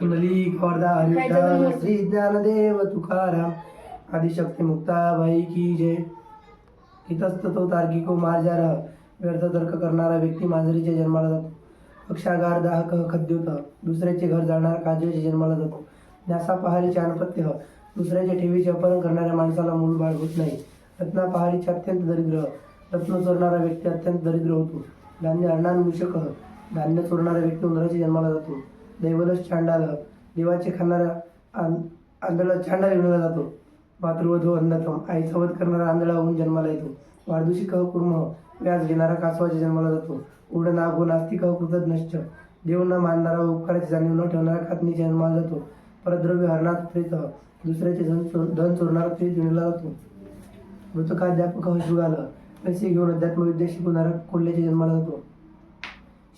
कुंडली वर्धा हरिदास श्री ज्ञानदेव तुकाराम आदिशक्ती मुक्ताबाई की जय. इतस्त तो तार्किको मार्जार व्यर्थ तर्क करणारा व्यक्ती मांजरीच्या जन्माला जातो. पक्षागार दाहक खद्योत दुसऱ्याचे घर जाणार काजळीच्या जन्माला जातो. न्यासा पहारीचे अनपत्य दुसऱ्याच्या ठेवीचे अपहरण करणाऱ्या माणसाला मूल बाळ होत नाही. रत्ना पहारीचे अत्यंत दरिद्र रत्न चोरणारा व्यक्ती अत्यंत दरिद्र होतो. धान्य अर्णान मूषक धान्य चोरणारा व्यक्ती उंदराच्या जन्माला जातो. दैवलच चांडाल देवाचे खाणारा आंधळा चांडाल विणला जातो. मातृवधू अन्नतम आईचा वध करणारा आंधळा होऊन जन्माला येतो. वाढदुशी कह कुर्म व्याज घेणारा कासवाच्या जन्माला जातो. उड नागो नास्तिक कृतज्ञश्च देव न मानणारा उपकाराची जाणीव न ठेवणारा खातनीच्या जन्माला जातो. परद्रव्य हरणात प्रेत दुसऱ्याचे धन चोर धन चोरणारा प्रेत विणला जातो. मृतकाध्यापक आलं पैसे घेऊन अध्यात्मविद्या शिकवणारा कोल्ह्याच्या जन्माला जातो.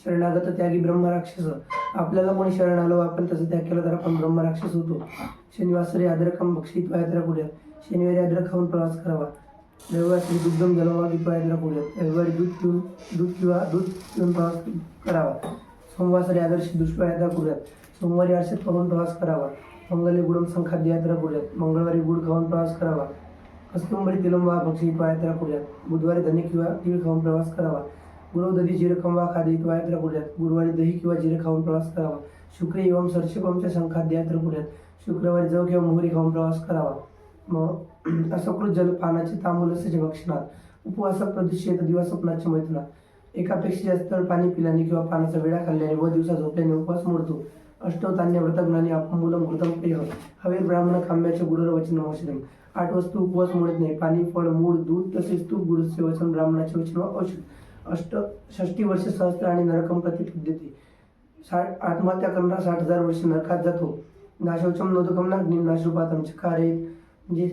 शरणागत त्यागी ब्रह्म राक्षस आपल्याला कोणी शरण आलो आपण तसं त्याग केलं तर आपण ब्रह्म राक्षस होतो. शनिवासरी आद्रकम बक्षित यात्रा पुढे शनिवारी आद्र खाऊन प्रवास करावा. रविवारी दुग्धम जलवा किंवा यात्रा पुढ्यात रविवारी दूध पिऊन दूध किंवा दूध पिऊन प्रवास करावा. सोमवासरी आदर्श दुष्पा यात्रा पुढ्यात सोमवारी आरशेत खाऊन प्रवास करावा. मंगली गुडम संखाद्य यात्रा पुढ्यात मंगळवारी गुड खाऊन प्रवास करावा. कस्तुंबरी तिलंबा भक्षी यात्रा पुढ्यात बुधवारी धने किंवा तीळ खाऊन प्रवास करावा. गुरु दधी जिरे खंबा खादी यात्रा पुढ्यात गुरुवारी दही किंवा जिरे खाऊन प्रवास करावा. शुक्र एवं सर्षपमच्या संखाद्य यात्रा पुढ्यात शुक्रवारी जव किंवा मोहरी खाऊन प्रवास करावा. मग असकृत जल पानाचे तांबूलस्य भक्षणात. उपवास प्रदूषित दिवा स्वप्नाचे मैथुना एकापेक्षा जास्त पाणी पिल्याने किंवा पाण्याचा वेळा खाल्ल्याने व दिवसा झोपल्याने उपवास मोडतो. अष्टवतान्य व्रतज्ञानी अपमूलम घृतम प्रिय. हवे ब्राह्मण खांब्याचे गुरुर वचन औषधम आठ वस्तू उपवास मोडत नाही. पाणी फळ मूळ दूध तसेच तूप गुरुचे वचन ब्राह्मणाचे वचन औषध. अष्ट षष्टी वर्ष सहस्त्र आणि नरकम पद्धती साठ आत्महत्या करणारा साठ हजार वर्ष नरकात जातो. नाशोचम नोदकम नाग्नी नाशरूपातम चकारेत. म्हणजे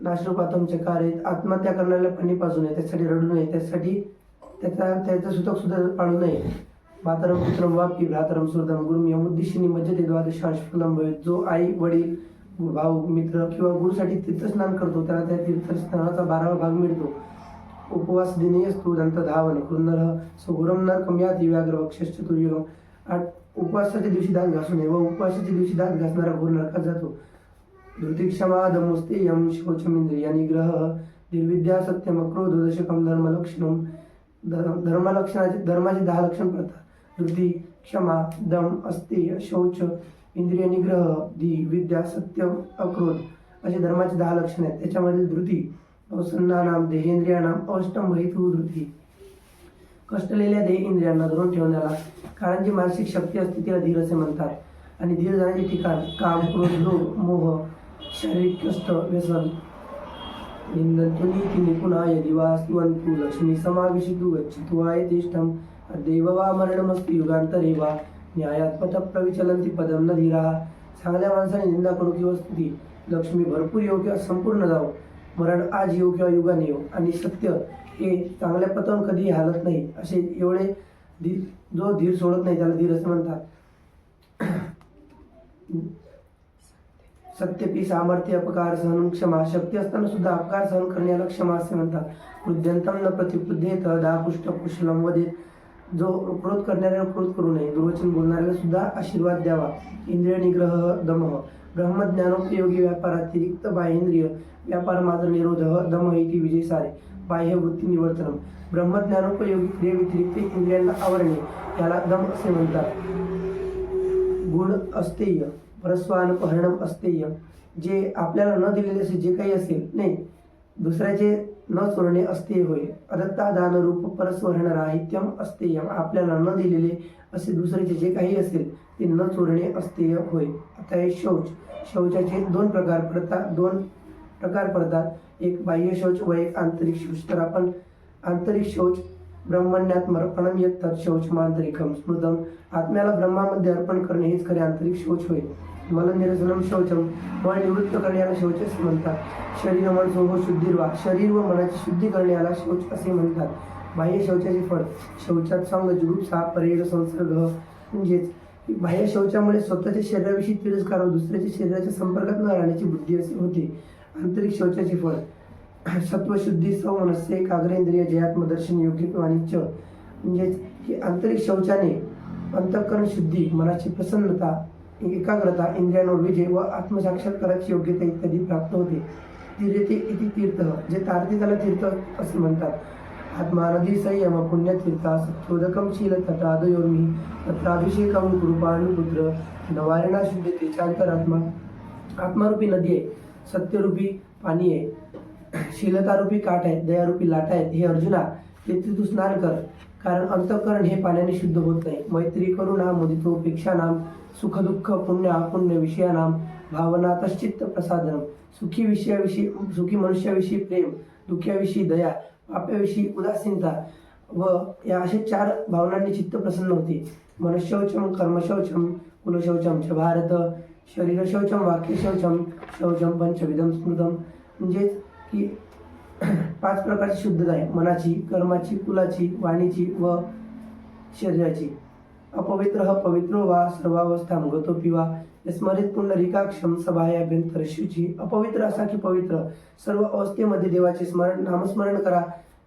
नाशरूपातम चकारेत. आत्महत्या करणाऱ्याला पाणी पाजू नये त्यासाठी रडू नये त्यासाठी त्याचा त्याचं सुतक सुद्धा पाळू नये. मातरम पुत्रम वापी भ्रातरम सुरदम गुरुम यमुद्दिशिनी मज्जते द्वादशांश फुलम भवेत जो आई वडील भाऊ मित्र किंवा गुरुसाठी तीर्थस्नान करतो त्याला त्या तीर्थस्नानाचा बारावा भाग मिळतो. उपवास दिने असतो दंत धावन कृन्नर सुगुरम नरकम या दिव्याग्र वक्षस आठ उपवासाच्या दिवशी दात घासू नये व उपवासाच्या दिवशी दात घासणारा घोर नरकात जातो। धृतिक्षमा दमोस्तेयम शोचमिंद्रिया निग्रह निर्विद्या सत्यम क्रोध दशकम धर्मलक्षणम धर्म धर्मलक्षणाचे धर्माचे दहा लक्षण पडतात। धृती क्षमा दम अस्ते शौच इंद्रिय निग्रह दी विद्या सत्यम अक्रोध असे धर्माचे दहा लक्षण आहेत. त्याच्यामधील धृती अवसन्नानाम देहेंद्रियानाम अष्टम हेतू. धृती कष्टलेल्या देह इंद्रियांना धरून ठेवण्याला कारण जी मानसिक शक्ती असते तिला धीर असे म्हणतात. आणि धीर जाण्याचे ठिकाण काम क्रोध लोभ मोह शारीरिक कष्ट व्यसन. निंदन्तु निपुणाय दिवास्तुवन्तु लक्ष्मी समाविशितु गच्छतु आयतिष्ठम् अद्यैव वा मरणमस्तु युगान्तरे वा. न्यायात पथ प्रविचलन्ति पदम न धीराः. चांगल्या माणसाने निंदा करू किंवा स्तुती. लक्ष्मी भरपूर योग्य संपूर्ण जावं. मरण आज येऊ किंवा युगाने येऊ. आणि सत्य हे चांगल्या पथावून कधीही हालत नाही. असे एवढे धीर जो धीर सोडत नाही त्याला धीर असं म्हणतात. सत्यपी सामर्थ्य अपकार सहन क्षमा शक्ती असताना सुद्धा अपकार सहन करण्याला क्षमा असे म्हणतात. हृद्यंतम न प्रतिपृद्धेत दापुष्ट कुशलम वदेत जो क्रोध करणाऱ्याला क्रोध करू नये दुर्वचन बोलणाऱ्याला सुद्धा आशीर्वाद द्यावा. इंद्रिय निग्रह दमः. ब्रह्मज्ञानोपयोगी व्यापारातिरिक्त बाहेंद्रिय व्यापार माझा निरोध दम इति विजय सारे. बाह्य वृत्ती निवर्तनम. ब्रह्मज्ञानोपयोगी क्रियेव्यतिरिक्त इंद्रियांना आवरणे याला दम असे म्हणतात. गुण अस्तेय परस्वानुपहरणम अस्तेय. जे आपल्याला न दिलेले असे जे काही असेल नाही दुसऱ्याचे न चोरणे अस्तेय होय. अदत्ता दानरूप परस्वहरण राहित्यम अस्तेयम. आपल्याला न दिलेले असे दुसऱ्याचे जे काही असेल ते न चोरणे अस्तेय होय. आता हे शौच. शौचाचे दोन प्रकार पडतात दोन प्रकार पडतात. एक बाह्य शौच व एक आंतरिक शौच. तर आपण आंतरिक शौच ब्रह्मण्यात्मर्पणम यत् शौच मांतरिकम स्मृतम. आत्म्याला ब्रह्मामध्ये अर्पण करणे हेच खरे आंतरिक शौच होय. मलनिरसनम शौचम. मन निवृत्त करण्याला शौच असे म्हणतात. शरीर मन सोहो शुद्धीर्वा शरीर व मनाची शुद्धी करणे याला शौच असे म्हणतात. बाह्य शौचाचे फळ. शौचात सांग जुगुप्सा परेड संसर्ग म्हणजेच बाह्य शौचामुळे स्वतःच्या शरीराविषयी तिरस्कार व दुसऱ्याच्या शरीराच्या संपर्कात न राहण्याची बुद्धी असे होते. आंतरिक शौचाचे फळ. सत्वशुद्धी सौमनस्य एकाग्रेंद्रिय जयात्मदर्शन योग्य वाणिज्य म्हणजेच ही आंतरिक शौचाने अंतःकरण शुद्धी मनाची प्रसन्नता एकाग्रता इंद्रियांवर विजय व आत्मसाक्षात्काराची योग्यता इत्यादी प्राप्त होते. तीर्थे इति तीर्थ जे तारती त्याला तीर्थ असे म्हणतात. आत्मा नदी संयम पुण्यतीर्था सत्योदकम शील तटादयोर्मी तत्राभिषेकम कृपाणुपुत्र नवारिणा शुद्धते चांतरात्मा आत्मारूपी नदी आहे सत्यरूपी पाणी आहे शीलतारूपी काठ आहे दयारूपी लाटा आहेत हे अर्जुना तेथे तू स्नान कर कारण अंतःकरण हे पाण्याने शुद्ध होत नाही. मैत्री करुणा मुदितो पेक्षानाम सुख दुःख पुण्य अपुण्य विषयानाम भावना तश्चित्त प्रसादनम। सुखी विषयाविषयी सुखी मनुष्याविषयी प्रेम दुःख्याविषयी दया आपल्याविषयी उदासीनता व या असे चार भावनांनी चित्त प्रसन्न होते. मनशौचम कर्मशौचम कुलशौचम च भारत शरीरशौचम वाक्यशौचम शौचम पंचविधम स्मृतम. म्हणजेच की पाच प्रकारची शुद्धता आहे. मनाची कर्माची कुलाची वाणीची व शरीराची. अपवित्र ह वा सर्वावस्था गतो पिवा. स्मरित पुंडरिकाक्षम सभायाभ्यंतर शुची अपवित्र असा की पवित्र. सर्व अवस्थेमध्ये देवाचे स्मरण नामस्मरण करा.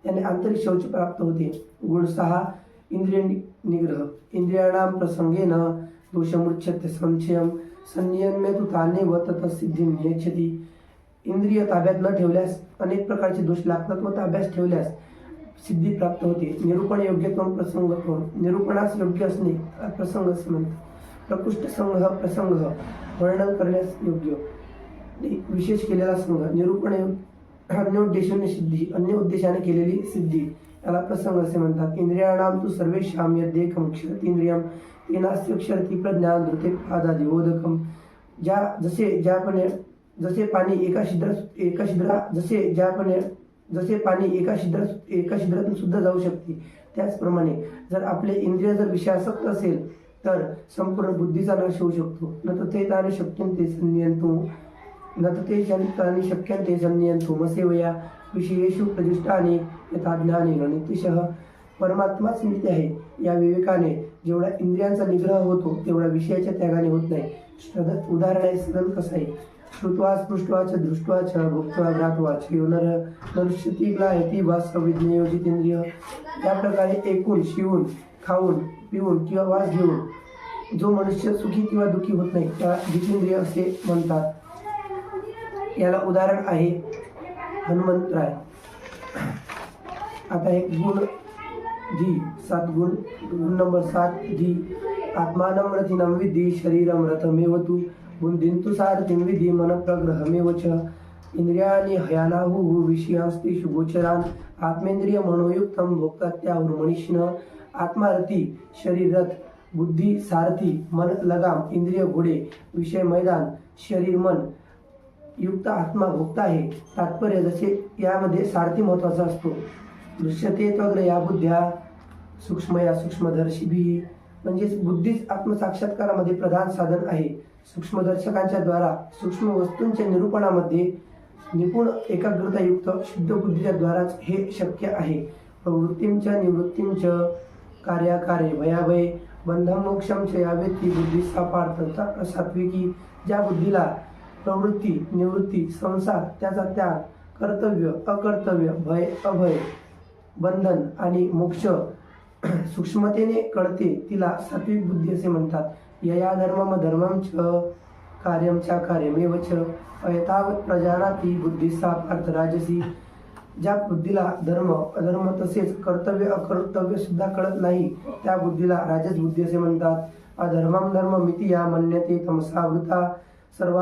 त्याने आंतरिक शौच प्राप्त होते. गुण सहा इंद्रिय निग्रह. इंद्रियाणाम प्रसंगेन दोषमुच्छते संशयम संनियम्य तू ताने व तत सिद्धी इंद्रिय ताब्यात न ठेवल्यास अनेक प्रकारचे दोष लागतात व ताब्यात ठेवल्यास सिद्धी प्राप्त होते. निरूपण योग्यत्व प्रसंगत्व निरूपणास योग्य असणे प्रसंग असे म्हणतात प्रकृष्ट संघ प्रसंग वर्णन करण्यास योग्य. विशेष केलेला संघ निरूपणे अन्य उद्देशाने सिद्धी अन्य उद्देशाने केलेली सिद्धी. याला प्रसंग असे म्हणतात. इंद्रियाणाम तू सर्वेशाम यद्येकम क्षरतींद्रियम तेनास्य क्षरती प्रज्ञान धृते पादादिवोदकम ज्या जसे ज्यापणे जसे पाणी एका छिद्रात एका छिद्रा जसे ज्यापणे जसे पाणी एका छिद्रात एका छिद्रातून सुद्धा जाऊ शकते त्याचप्रमाणे जर आपले इंद्रिय जर विषयासक्त असेल तर संपूर्ण बुद्धीचा नाश होऊ शकतो. न तर ते ताने शक्यंते संनियंतु न तर ते ताने शक्यंते संनियंतु. मसेवया विषयेषु प्रतिष्ठाने यथा ज्ञाने गणितिशः. परमात्माच नित्य आहे. या विवेकाने जेवढा इंद्रियांचा निग्रह होतो तेवढा विषयाच्या त्यागाने होत नाही. उदाहरण आहे सदन कसं आहे? श्रुत्वा स्पृष्ट्वा च दृष्ट्वा च भुक्त्वा घ्रात्वा योनर यो ग्लायती वास विज्ञयोजित इंद्रिय या प्रकारे ऐकून शिवून खाऊन पिऊन किंवा वास घेऊन जो मनुष्य सुखी किंवा दुखी होत नाही त्या जितेंद्रिय असे म्हणतात. याला उदाहरण आहे हनुमंतराय आता एक गुण जी सात गुण गुण नंबर सात जी आत्मानं विधी शरीरम रथमेव तू बुद्धिं तु सारथिं विधी मनप्रग्रहमेव च। हु हयानाहुः विषयांस्तेषु गोचरान् आत्मेंद्रिय मनोयुक्तं भोक्तात्याहुर मनीषिण आत्मारथी शरीर बुद्धी सारथी मन लगाम इंद्रिय घोडे विषय मैदान शरीर मन युक्त आत्मा भुक्त आहे. तात्पर्य जसे यामध्ये सारथी महत्त्वाचा असतो. दृश्यते त्वग्र या बुद्ध्या सूक्ष्मया सूक्ष्मदर्शिभी म्हणजेच बुद्धीच आत्मसाक्षात्कारामध्ये प्रधान साधन आहे. सूक्ष्मदर्शकांच्या द्वारा सूक्ष्म वस्तूंच्या निरूपणामध्ये निपुण एकाग्रतायुक्त शुद्ध बुद्धीच्या द्वाराच हे शक्य आहे. प्रवृत्तींच्या निवृत्तींच्या कार्याकार्य भयाभय बंधम मोक्षम च यावेती बुद्धी सापार्थ सात्विकी ज्या बुद्धीला प्रवृत्ती निवृत्ती संसार त्याचा त्याग कर्तव्य अकर्तव्य भय अभय बंधन आणि मोक्ष सूक्ष्मतेने कळते तिला सात्विक बुद्धी असे म्हणतात. यया धर्मम धर्मम च कार्यम च कार्यमेव च अयतावत प्रजानाती बुद्धी सा पार्थ राजसी. ज्या बुद्धीला धर्म अधर्म तसेच कर्तव्य अकर्तव्य सुद्धा कळत नाही त्या बुद्धीला राजस बुद्धी असे म्हणतात. अधर्मम धर्म मिती या मन्यते तमसावृता सर्व